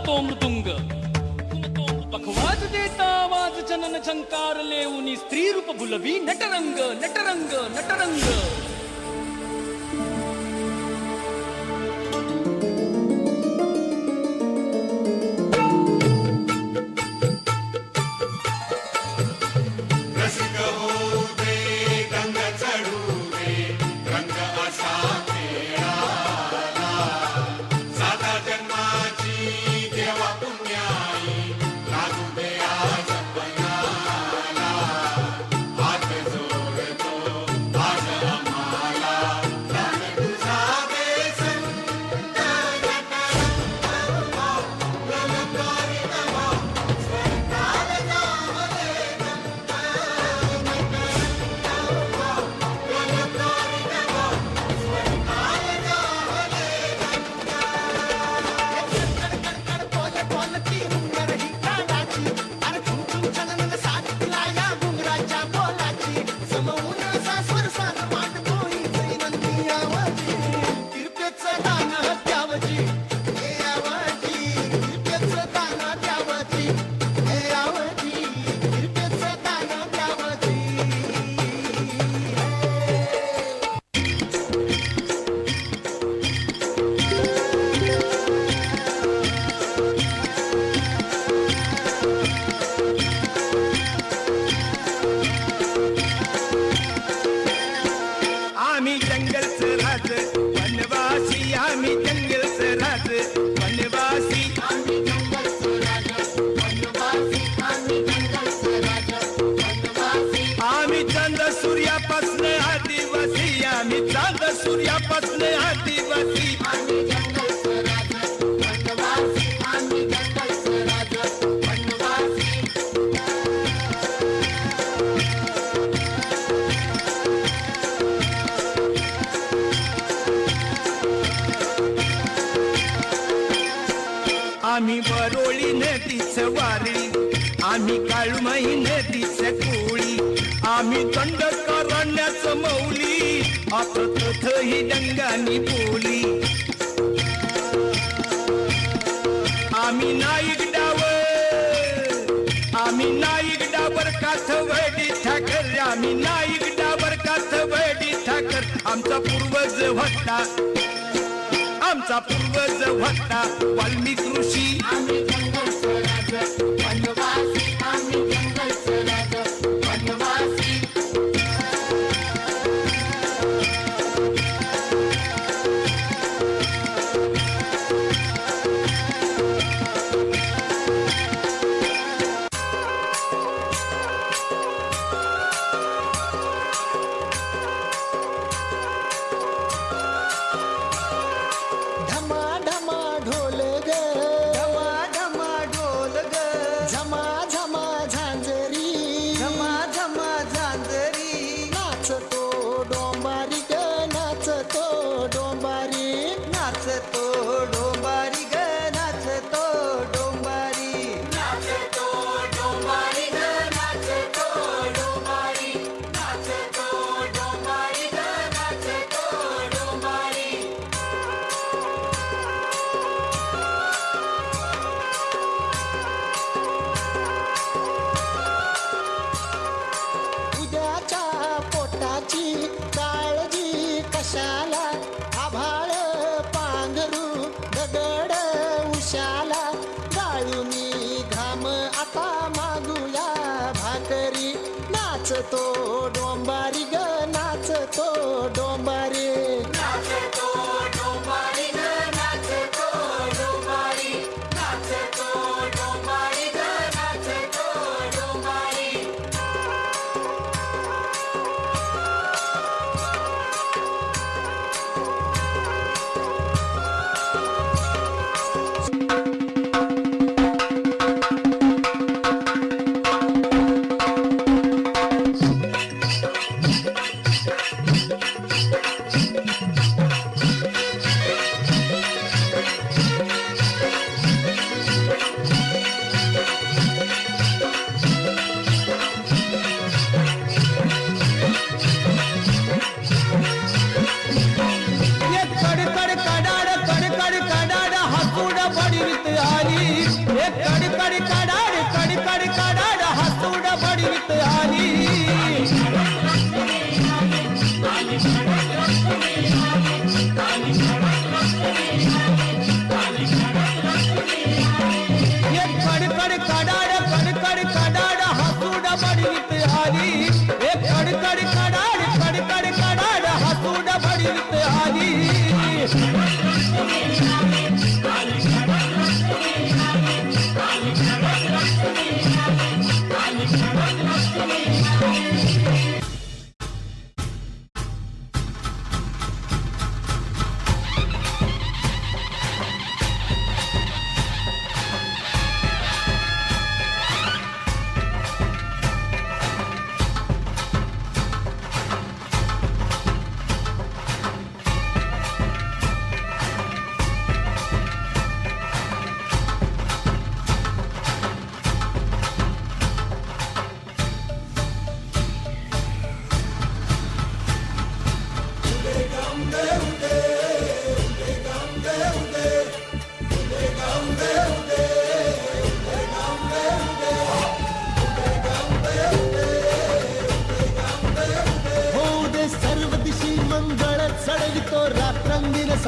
घुमतो मृदुंग घुमतो पखवाज देता आवाज जनन झंकार लेऊनी स्त्री रूप भुलवी नटरंग नटरंग नटरंग। सूर्यापासून आदिवासी आम्ही बरोळी नदीच वारी आम्ही काळमही नदीच कोळी आम्ही दंड करण्याच मौली. तथ ही डंगानी बोली. आम्ही नाईक डाव आम्ही नाईक डाबर काथवडी ठाकर आम्ही नाईक डाबर काथवडी ठाकर. आमचा पूर्वज होता आमचा पूर्वज होता वाल्मिक ऋषी. आम्ही डोंबारी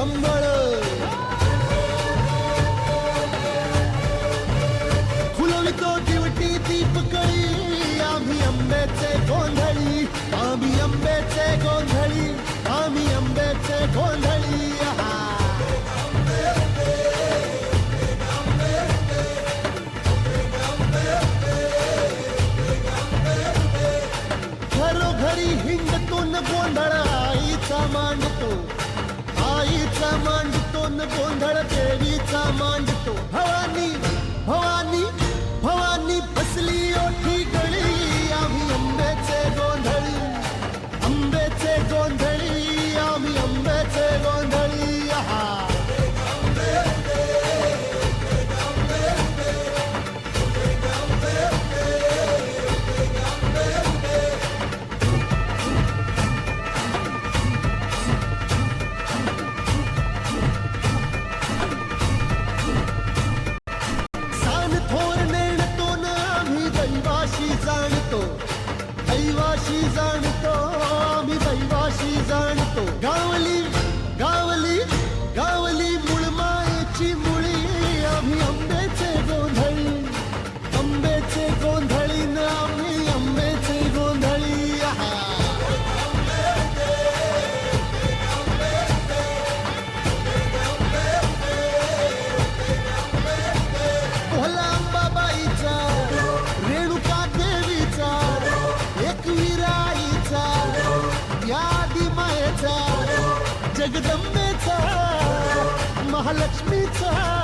संबळ फुलवितो दिवटी दीपकळी आम्ही आंब्याचे गोंधळ मांडतो न गोंधळ देवीचा मांडतो. Bhavani Shiva's army. जगदंबेचा महालक्ष्मीचा.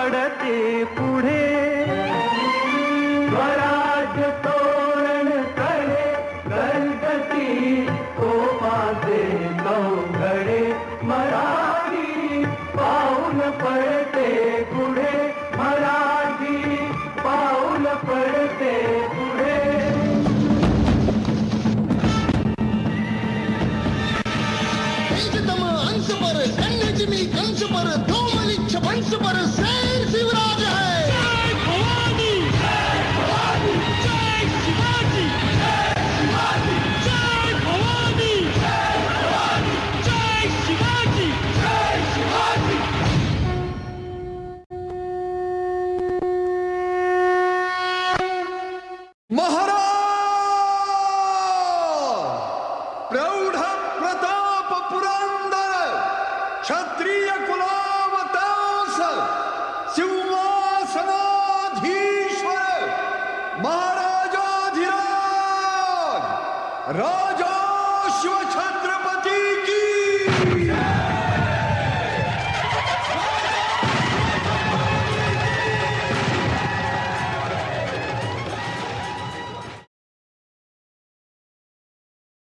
पडते पुढे